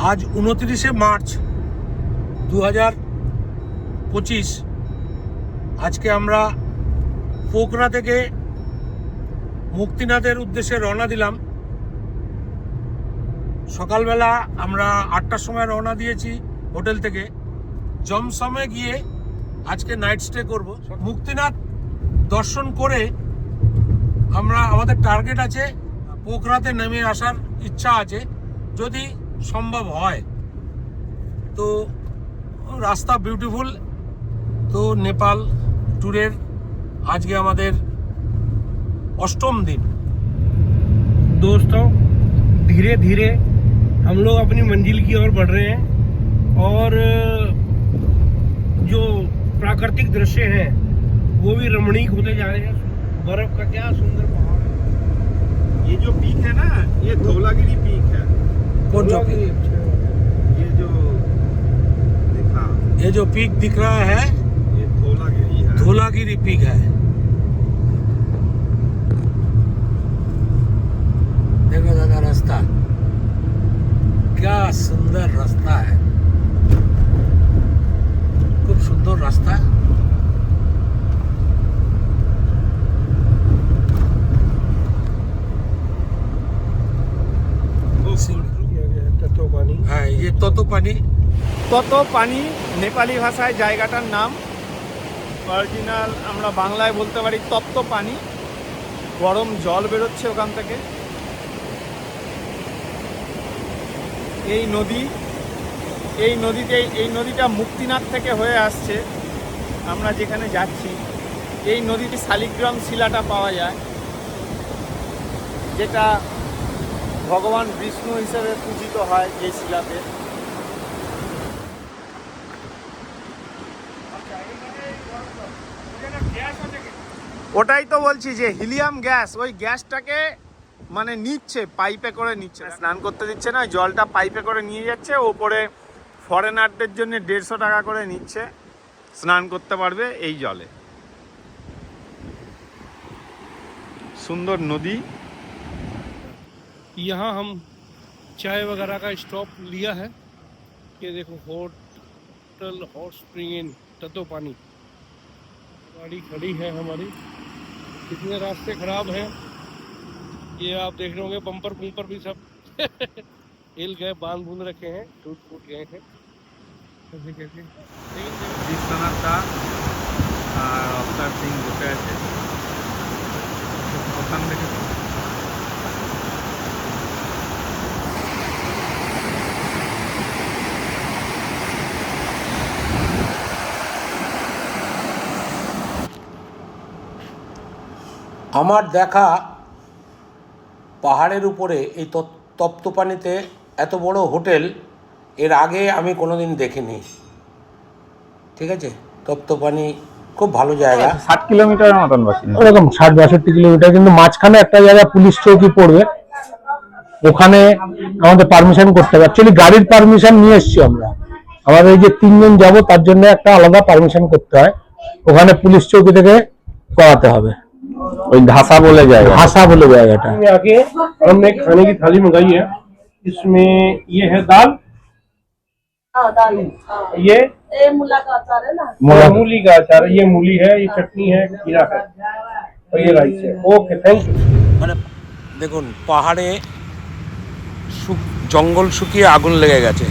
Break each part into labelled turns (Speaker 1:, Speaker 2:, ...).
Speaker 1: আজ উনত্রিশে মার্চ দু হাজার পঁচিশ। আজকে আমরা পোকরা থেকে মুক্তিনাথের উদ্দেশ্যে রওনা দিলাম। সকালবেলা আমরা আটটার সময় রওনা দিয়েছি হোটেল থেকে। জমসমে গিয়ে আজকে নাইট স্টে করব। মুক্তিনাথ দর্শন করে আমরা, আমাদের টার্গেট আছে পোখরাতে নেমে আসার ইচ্ছা আছে। যদি সম্ভব হয় তো রাস্তা বিউটিফুল তো নেপাল ট্যুরের আজকে আমাদের অষ্টম দিন
Speaker 2: दोस्तों धीरे धीरे हम लोग अपनी मंजिल की ओर बढ़ रहे हैं और जो प्राकृतिक दृश्य हैं वो भी रमणीक होते जा रहे हैं बर्फ का क्या सुंदर पहाड़ है
Speaker 3: ये जो पीक है ना ये धौलागिरी पीक है
Speaker 1: कौन सा पीक?
Speaker 3: ये जो देखा।
Speaker 1: ये जो पीक दिख रहा है
Speaker 3: ये धौलागिरी है।
Speaker 1: धोलागिरी पीक है। देखो दादा रास्ता। क्या सुंदर रास्ता है। खूब सुंदर रास्ता।
Speaker 2: तत्व
Speaker 1: পানি
Speaker 4: তত পানি নেপালি ভাষায় জায়গাটার নাম। অরিজিনাল আমরা বাংলায় বলতে পারি তপ্ত পানি। গরম জল বেরোচ্ছে ওখান থেকে। এই নদী, এই নদীতে, এই নদীটা মুক্তিনাথ থেকে হয়ে আসছে। আমরা যেখানে যাচ্ছি, এই নদীটি শালিগ্রাম শিলাটা পাওয়া যায়, যেটা ভগবান বিষ্ণু হিসেবে পূজিত হয় এই শিলাতে। ওটাই তো বলছি যে হিলিয়াম গ্যাস ওই গ্যাসটাকে মানে নিচ্ছে পাইপে করে নিচ্ছে স্নান করতে দিচ্ছে না জলটা পাইপে করে নিয়ে যাচ্ছে ওপরে ফরেনারদের জন্য দেড়শো টাকা করে নিচ্ছে স্নান করতে পারবে এই জলে সুন্দর নদী
Speaker 2: यहाँ हम चाय वगैरह का स्टॉप लिया है ये देखो होटल हॉट स्प्रिंग इन तत्व पानी गाड़ी खड़ी है हमारी कितने रास्ते खराब हैं ये आप देख रहे होंगे बम्पर बम्पर भी सब। हिल गए बाँध बूंद रखे हैं टूट फूट गए हैं।
Speaker 3: जिस तरह का डॉक्टर सिंह
Speaker 1: আমার দেখা পাহাড়ের উপরে এই তপ- তপ্তপানিতে এত বড় হোটেল এর আগে আমি কোনোদিন দেখিনি। ঠিক আছে? তপ্তপানি খুব ভালো জায়গা।
Speaker 4: ষাট কিলোমিটারের মতন
Speaker 2: ওরকম ষাট বাষট্টি কিলোমিটার কিন্তু মাঝখানে একটা জায়গায় পুলিশ চৌকি পড়বে। ওখানে আমাদের পারমিশন করতে হবে। অ্যাকচুয়ালি গাড়ির পারমিশন নিয়ে এসেছি আমরা। আমাদের এই যে তিনজন যাব তার জন্য একটা আলাদা পারমিশন করতে হয়। ওখানে পুলিশ চৌকি থেকে করাতে হবে।
Speaker 4: ওই ঘাসা বলে জায়গা
Speaker 2: भाषा बोले जाएगा आके हमने खाने की थाली मंगाई है इसमें ये है दाल
Speaker 5: हाँ दाल हाँ।
Speaker 2: ये
Speaker 5: ये मूला का अचार है ना
Speaker 2: मूला मूली का अचार है, ये मूली है ये चटनी है खीरा है और ये राइस है ओके थैंक यू
Speaker 1: মানে দেখুন পাহাড়ে শু- জঙ্গল শুকিয়ে আগুন লেগে গেছে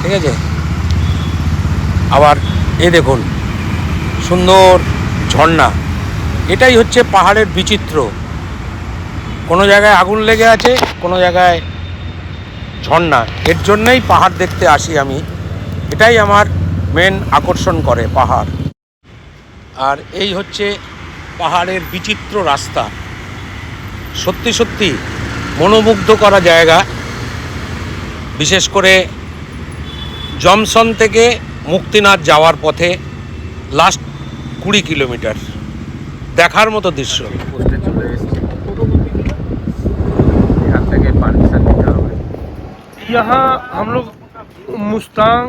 Speaker 1: ঠিক আছে আবার এ দেখুন সুন্দর ঝর্ণা। এটাই হচ্ছে পাহাড়ের বিচিত্র। কোনো জায়গায় আগুন লেগে আছে, কোনো জায়গায় ঝর্ণা। এর জন্যই পাহাড় দেখতে আসি আমি। এটাই আমার মেন আকর্ষণ করে পাহাড়। আর এই হচ্ছে পাহাড়ের বিচিত্র রাস্তা। সত্যি সত্যি মনোমুগ্ধ করা জায়গা। বিশেষ করে জমসন থেকে মুক্তিনাথ যাওয়ার পথে লাস্ট কুড়ি কিলোমিটার দেখার মতো দৃশ্য
Speaker 4: পোস্টে চলে এসেছি এখান থেকে পারমিশন নিতে হবে
Speaker 2: यहाँ हम लोग मुस्तांग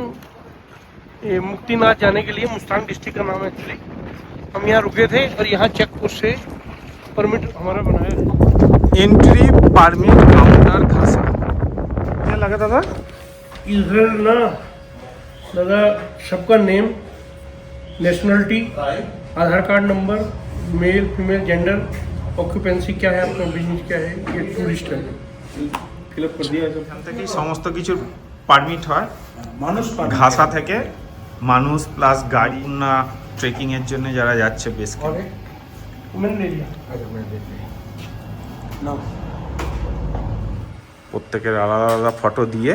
Speaker 2: ये मुक्तिनाथ जाने के लिए मुस्तांग डिस्ट्रिक्ट का नाम है एक्चुअली हम यहाँ रुके थे और यहाँ चेक पोस्ट से परमिट हमारा बनाया है
Speaker 4: এন্ট্রি পারমিট কাউন্টার ঘাসা আপনাকে দাদা
Speaker 2: इधर ना दादा सबका name nationality Aadhaar card number male female gender occupancy क्या है आपका बिजनेस क्या है ये टूरिस्ट है फिलअप कर दिया है सब
Speaker 4: এখান থেকেই সমস্ত কিছুর পারমিট হয়
Speaker 1: মানুষ
Speaker 4: ঘাসা থেকে মানুষ প্লাস গাড়ি না ট্রেকিং এর জন্য যারা যাচ্ছে বেশ
Speaker 2: और मैंने ले लिया
Speaker 1: না
Speaker 4: প্রত্যেকের আলাদা আলাদা ফটো দিয়ে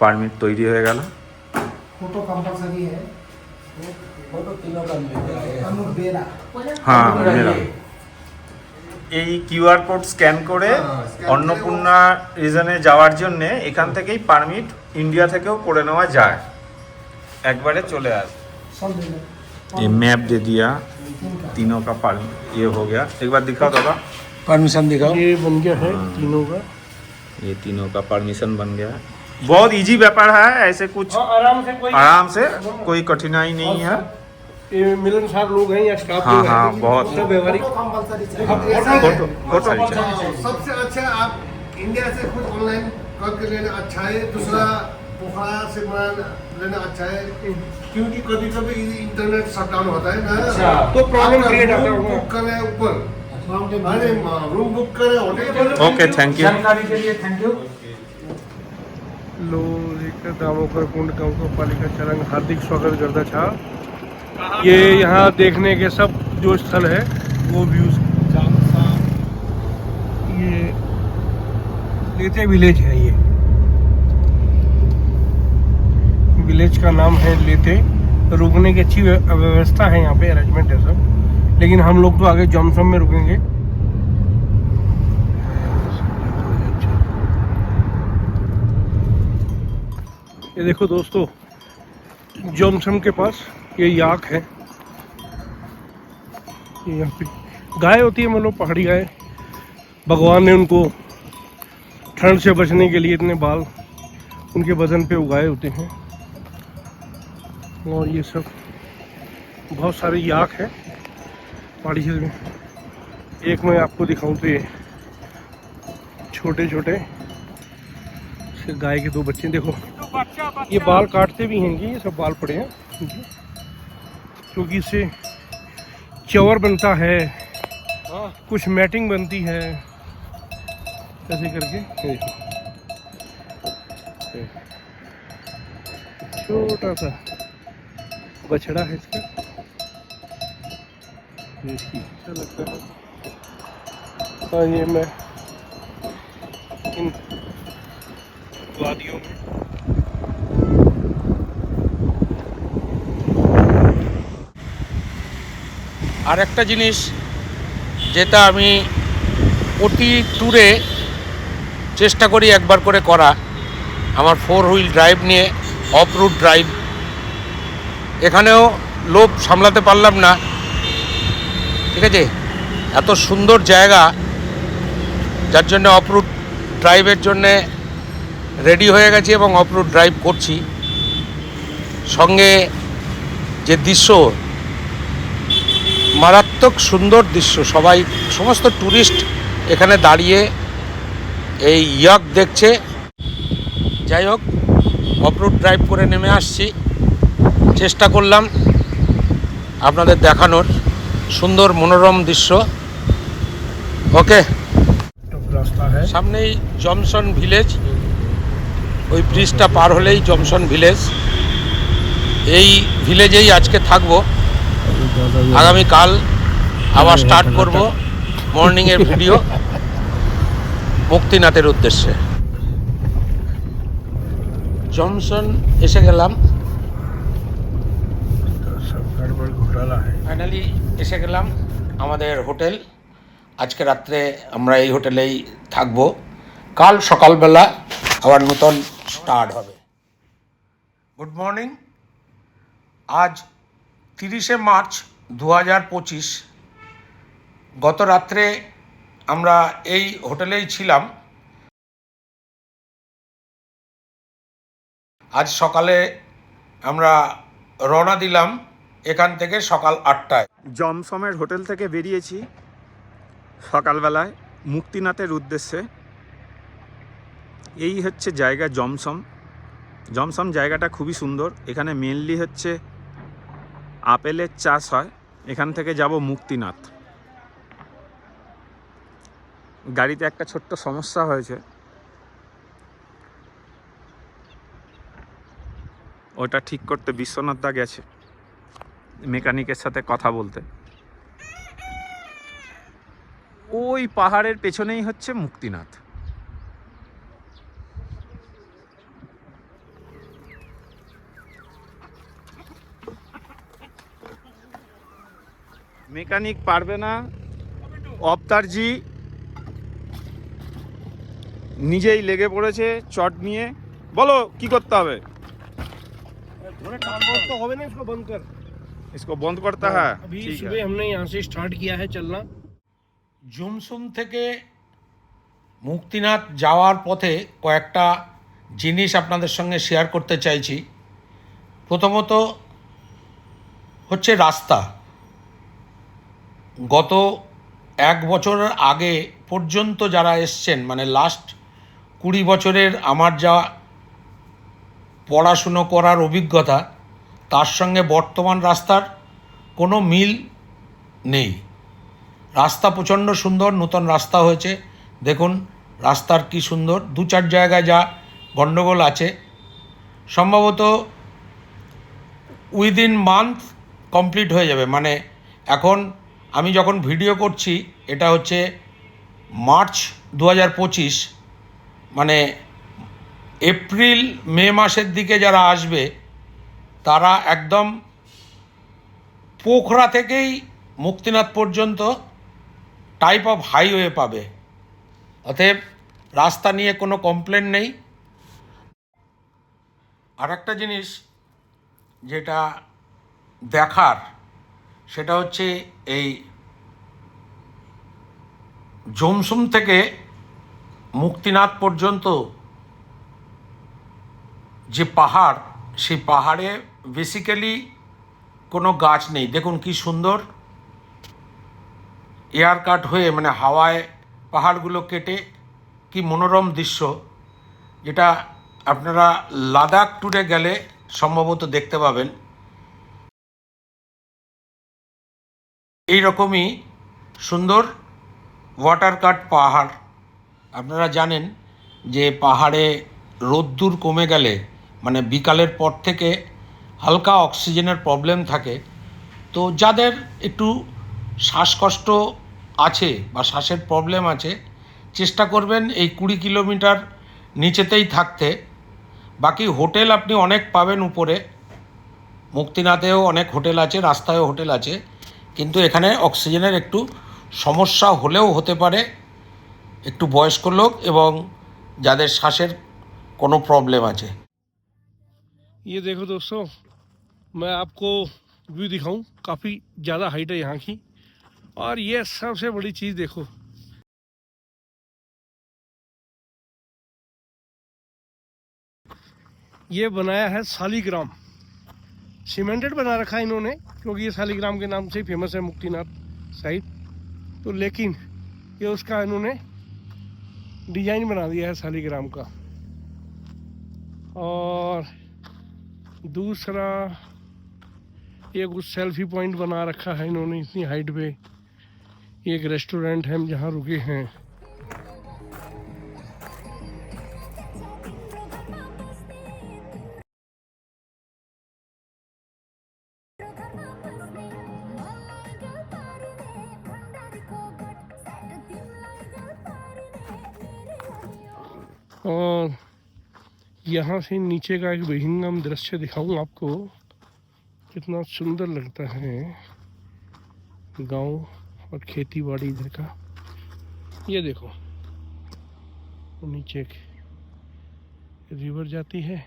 Speaker 4: পারমিট তৈরি হয়ে গেল
Speaker 6: फोटो कंपलसरी है
Speaker 1: ফটো তিনও কাজ
Speaker 6: हम लोग दे रहा
Speaker 4: হ্যাঁ মেরা। এই কিউআর কোড স্ক্যান করে অন্নপূর্ণা রিজনে যাওয়ার জন্য এখান থেকেই পারমিট ইন্ডিয়া থেকেও করে নেওয়া যায় একবারে চলে আসে
Speaker 6: सब दे रहे
Speaker 4: ये मैप दे दिया तीनों का पर ये हो गया एक बार दिखाओ दादा
Speaker 1: পারমিশন দিখাও
Speaker 2: ये बन गया है तीनों का
Speaker 4: ये तीनों का परमिशन बन गया बहुत इजी व्यापार है ऐसे कुछ
Speaker 2: हाँ, आराम से कोई
Speaker 4: आराम से कोई कठिनाई नहीं है।
Speaker 2: मिलनसार लोग हैं या स्टाफ
Speaker 4: हाँ,
Speaker 2: हाँ,
Speaker 4: बहुत।
Speaker 2: व्यवहारिक हाँ,
Speaker 6: चाहिए।
Speaker 7: सबसे अच्छा आप इंडिया से खुद ऑनलाइन करके लेना अच्छा है दूसरा पोखरा से बना लेना अच्छा है। क्योंकि कभी कभी इंटरनेट शटडाउन होता है ना।
Speaker 2: तो प्रॉब्लम क्रिएट होता
Speaker 7: बुक करें ऊपर। अरे रूम बुक करें होटल
Speaker 4: ओके थैंक यू
Speaker 1: जानकारी के लिए थैंक यू
Speaker 2: लोक दामोकर कुंड पालिका चरण हार्दिक स्वागत करता था। ये यहाँ देखने के सब जो स्थल है, वो व्यूज़ ये लेते विलेज है ये। विलेज का नाम है लेते। रुकने की अच्छी व्यवस्था है यहाँ पे अरेंजमेंट है सब। लेकिन हम लोग तो आगे जॉनसम में रुकेंगे। ये देखो दोस्तों जोमसम के पास ये याक है। यहाँ पे गाय होती है मतलब पहाड़ी गाय। भगवान ने उनको ठंड से बचने के लिए इतने बाल उनके बदन पे उगाए होते हैं। और ये सब बहुत सारे याक है पहाड़ी में। एक मैं आपको दिखाऊँ तो ये छोटे छोटे गाय के दो बच्चे देखो। ये बाल काटते भी हैं ये सब बाल पड़े हैं। क्योंकि इससे चवर बनता है, कुछ मैटिंग बनती है, ऐसे करके। छोटा सा बछड़ा है इसका। अच्छा लगता है। हाँ ये मैं इन
Speaker 1: আর একটা জিনিস যেটা আমি প্রতি ট্যুরে চেষ্টা করি একবার করে করা, আমার ফোর হুইল ড্রাইভ নিয়ে অফ রুট ড্রাইভ এখানেও লোভ সামলাতে পারলাম না। ঠিক আছে? এত সুন্দর জায়গা, যার জন্য অফ রুট ড্রাইভের জন্যে রেডি হয়ে গেছি এবং অফরোড ড্রাইভ করছি। সঙ্গে যে দৃশ্য মারাত্মক সুন্দর দৃশ্য সবাই সমস্ত ট্যুরিস্ট এখানে দাঁড়িয়ে এই ইয়াক দেখছে। যাই হোক অফরোড ড্রাইভ করে নেমে আসছি। চেষ্টা করলাম আপনাদের দেখানোর সুন্দর মনোরম দৃশ্য। ওকে।
Speaker 2: হ্যাঁ।
Speaker 1: সামনেই জমসন ভিলেজ। ওই ব্রিজটা পার হলেই জমসন ভিলেজ। এই ভিলেজেই আজকে থাকব। আগামীকাল আবার স্টার্ট করব মর্নিংয়ের ভিডিও মুক্তিনাথের উদ্দেশ্যে। জমসন এসে গেলাম। ফাইনালি এসে গেলাম আমাদের হোটেল। আজকে রাত্রে আমরা এই হোটেলেই থাকব। কাল সকালবেলা আবার নতুন স্টার্ট হবে। গুড মর্নিং আজ তিরিশে মার্চ দু হাজার পঁচিশ। গত রাত্রে আমরা এই হোটেলেই ছিলাম। আজ সকালে আমরা রওনা দিলাম এখান থেকে সকাল আটটায়।
Speaker 4: জমসমের হোটেল থেকে বেরিয়েছি সকালবেলায় মুক্তিনাথের উদ্দেশ্যে। এই হচ্ছে জায়গা জমসম। জমসম জায়গাটা খুবই সুন্দর। এখানে মেনলি হচ্ছে আপেলের চাষ হয়। এখান থেকে যাব মুক্তিনাথ। গাড়িতে একটা ছোট্ট সমস্যা হয়েছে। ওটা ঠিক করতে বিশ্বনাথ দা গেছে। মেকানিকের সাথে কথা বলতে। ওই পাহাড়ের পেছনেই হচ্ছে মুক্তিনাথ। মেকানিক পারবে না অবতারজি নিজেই লেগে পড়েছে চট নিয়ে বলো কি করতে হবে
Speaker 2: थोड़ा काम बहुत तो होवे ना इसको बंद कर
Speaker 4: इसको बंद करता है
Speaker 2: अभी
Speaker 4: ठीक है
Speaker 2: सुबह हमने यहाँ से स्टार्ट किया है चलना
Speaker 1: জুমসুম থেকে মুক্তিনাথ যাওয়ার পথে কয়েকটা জিনিস আপনাদের সঙ্গে শেয়ার করতে চাইছি প্রথমত হচ্ছে রাস্তা গত এক বছরের আগে পর্যন্ত যারা এসছেন মানে লাস্ট কুড়ি বছরের আমার যা পড়াশুনো করার অভিজ্ঞতা, তার সঙ্গে বর্তমান রাস্তার কোনো মিল নেই। রাস্তা প্রচণ্ড সুন্দর, নতুন রাস্তা হয়েছে। দেখুন রাস্তার কি সুন্দর। দু চার জায়গায় যা গণ্ডগোল আছে। সম্ভবত উইদিন মান্থ কমপ্লিট হয়ে যাবে। মানে এখন আমি যখন ভিডিও করছি, এটা হচ্ছে মার্চ দু হাজার পঁচিশ মানে এপ্রিল, মে মাসের দিকে যারা আসবে, তারা একদম পোখরা থেকেই মুক্তিনাথ পর্যন্ত টাইপ অফ হাইওয়ে পাবে। অতএব রাস্তা নিয়ে কোনো কমপ্লেন নেই। আর একটা জিনিস যেটা দেখার সেটা হচ্ছে এই জমসুম থেকে মুক্তিনাথ পর্যন্ত যে পাহাড়, সেই পাহাড়ে বেসিক্যালি কোনো গাছ নেই। দেখুন কি সুন্দর এয়ার কাট হয়ে মানে হাওয়ায় পাহাড়গুলো কেটে কি মনোরম দৃশ্য। যেটা আপনারা লাদাখ ট্যুরে গেলে সম্ভবত দেখতে পাবেন। এই রকমই সুন্দর ওয়াটার কাট পাহাড়। আপনারা জানেন যে পাহাড়ে রোদ্দুর কমে গেলে মানে বিকালের পর থেকে হালকা অক্সিজেনের প্রবলেম থাকে। তো যাদের একটু শ্বাসকষ্ট আছে বা শ্বাসের প্রবলেম আছে, চেষ্টা করবেন এই কুড়ি কিলোমিটার নিচেতেই থাকতে। বাকি হোটেল আপনি অনেক পাবেন উপরে। মুক্তিনাথেও অনেক হোটেল আছে, রাস্তায়ও হোটেল আছে। কিন্তু এখানে অক্সিজেনের একটু সমস্যা হলেও হতে পারে একটু বয়স্ক লোক এবং যাদের শ্বাসের কোনো প্রবলেম আছে
Speaker 2: ये देखो दोस्तों मैं आपको व्यू दिखाऊं काफ़ी ज़्यादा हाइट है यहाँ की और ये सबसे बड़ी चीज़ देखो ये बनाया है सालीग्राम सीमेंटेड बना रखा है इन्होंने, क्योंकि ये सालीग्राम के नाम से ही फ़ेमस है मुक्तिनाथ साइड तो लेकिन ये उसका इन्होंने डिज़ाइन बना दिया है सालीग्राम का। और दूसरा, ये कुछ सेल्फी पॉइंट बना रखा है इन्होंने इतनी हाइट पे। एक रेस्टोरेंट है, हम जहाँ रुके हैं। यहाँ से नीचे का एक विहंगम दृश्य दिखाऊँ आपको। कितना सुंदर लगता है गाँव और खेती बाड़ी इधर का। ये देखो, नीचे एक रिवर जाती है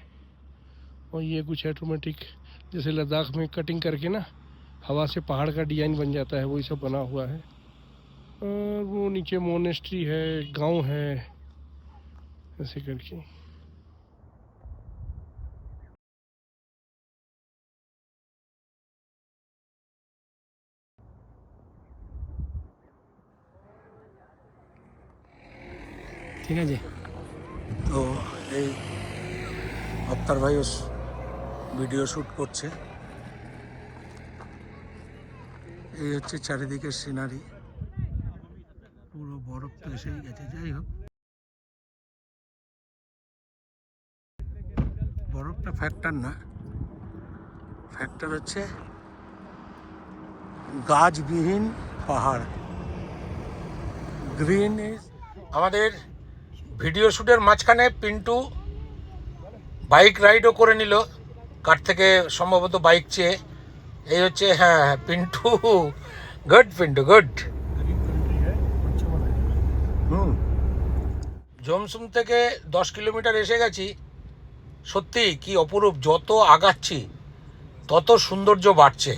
Speaker 2: और ये कुछ ऑटोमेटिक जैसे लद्दाख में कटिंग करके ना, हवा से पहाड़ का डिज़ाइन बन जाता है, वही सब बना हुआ है। और वो नीचे मोनेस्ट्री है, गाँव है, ऐसे करके।
Speaker 6: ঠিক আছে।
Speaker 1: তো এই অক্তার ভাইও ভিডিও শ্যুট করছে। এই হচ্ছে চারিদিকের সিনারি পুরো বরফ তো এসেই গেছে, যাই হোক। বরফটা ফ্যাক্টর না। ফ্যাক্টর হচ্ছে গাছবিহীন পাহাড়। গ্রিন আমাদের ভিডিও শ্যুটের মাঝখানে পিন্টু বাইক রাইডও করে নিল। কার থেকে সম্ভবত বাইক চেয়ে। এই হচ্ছে হ্যাঁ হ্যাঁ, পিন্টু। Good Pintu good. হুম। জমসুম থেকে দশ কিলোমিটার এসে গেছি। সত্যি কি অপরূপ যত আগাচ্ছি তত সৌন্দর্য বাড়ছে।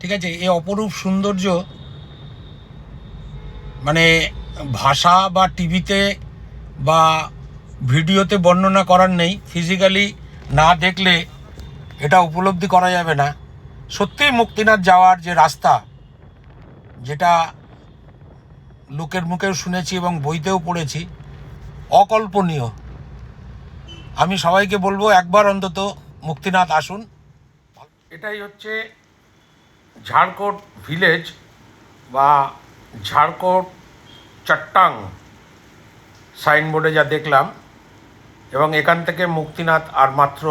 Speaker 1: ঠিক আছে এই অপরূপ সৌন্দর্য মানে ভাষা বা টিভিতে বা ভিডিওতে বর্ণনা করার নেই। ফিজিক্যালি না দেখলে এটা উপলব্ধি করা যাবে না। সত্যিই মুক্তিনাথ যাওয়ার যে রাস্তা, যেটা লোকের মুখেও শুনেছি এবং বইতেও পড়েছি, অকল্পনীয়। আমি সবাইকে বলব, একবার অন্তত মুক্তিনাথ আসুন। এটাই হচ্ছে ঝাড়কোট ভিলেজ বা ঝাড়কোট চট্টাং সাইনবোর্ডে যা দেখলাম, এবং এখান থেকে মুক্তিনাথ আর মাত্র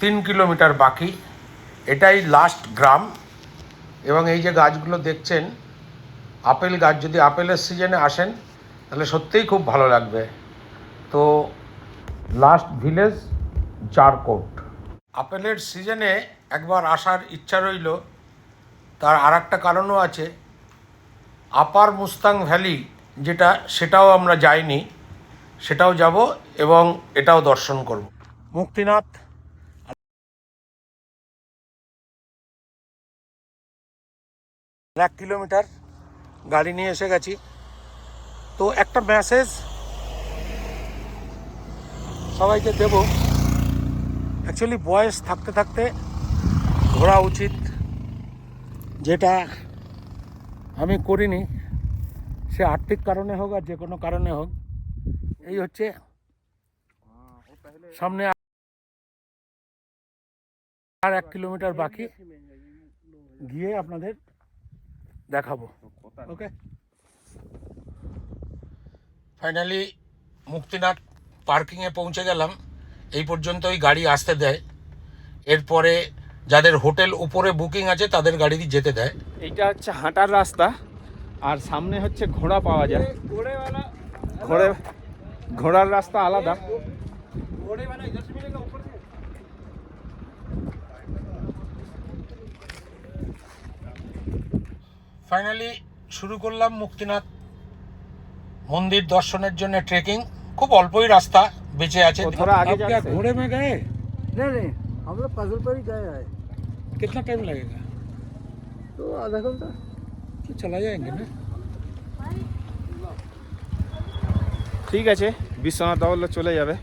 Speaker 1: তিন কিলোমিটার বাকি, এটাই লাস্ট গ্রাম। এবং এই যে গাছগুলো দেখছেন, আপেল গাছ, যদি আপেলের সিজনে আসেন, তাহলে সত্যিই খুব ভালো লাগবে। তো লাস্ট ভিলেজ জারকোট আপেলের সিজনে একবার আসার ইচ্ছা রইল, তার আর একটা কারণও আছে। আপার মুস্তাং ভ্যালি যেটা, সেটাও আমরা যাইনি, সেটাও যাব এবং এটাও দর্শন করব। মুক্তিনাথ। এক কিলোমিটার গাড়ি নিয়ে এসে গেছি। তো একটা মেসেজ সবাইকে দেব। অ্যাকচুয়ালি বয়স থাকতে থাকতে ঘোরা উচিত, যেটা আমি করিনি, সে আর্থিক কারণে হোক আর যে কোনো কারণে হোক, এই হচ্ছে সামনে আর এক কিলোমিটার বাকি, গিয়ে আপনাদের দেখাবো। ওকে ফাইনালি মুক্তিনাথ পার্কিংয়ে পৌঁছে গেলাম। এই পর্যন্তই গাড়ি আসতে দেয়। এরপরে যাদের হোটেল উপরে বুকিং আছে তাদের গাড়ি দিয়ে যেতে দেয়?
Speaker 4: এইটা হচ্ছে হাঁটার রাস্তা আর সামনে হচ্ছে ঘোড়া পাওয়া যায়। ঘোড়ে ঘোড়ার রাস্তা আলাদা।
Speaker 1: ফাইনালি শুরু করলাম মুক্তিনাথ মন্দির দর্শনের জন্য ট্রেকিং খুব অল্পই রাস্তা বেঁচে আছে।
Speaker 4: ঘোড়ে মে গায়ে
Speaker 1: आप
Speaker 4: जा
Speaker 1: क्या
Speaker 4: सकते हैं।
Speaker 1: घोड़े में गए
Speaker 6: नहीं नहीं हम लोग पजल पर ही गए हैं
Speaker 1: कितना टाइम लगेगा
Speaker 6: तो आधा घंटा
Speaker 1: तो चला जाएंगे ना
Speaker 4: ঠিক আছে বিশ্বনাথ বললে চলে যাবে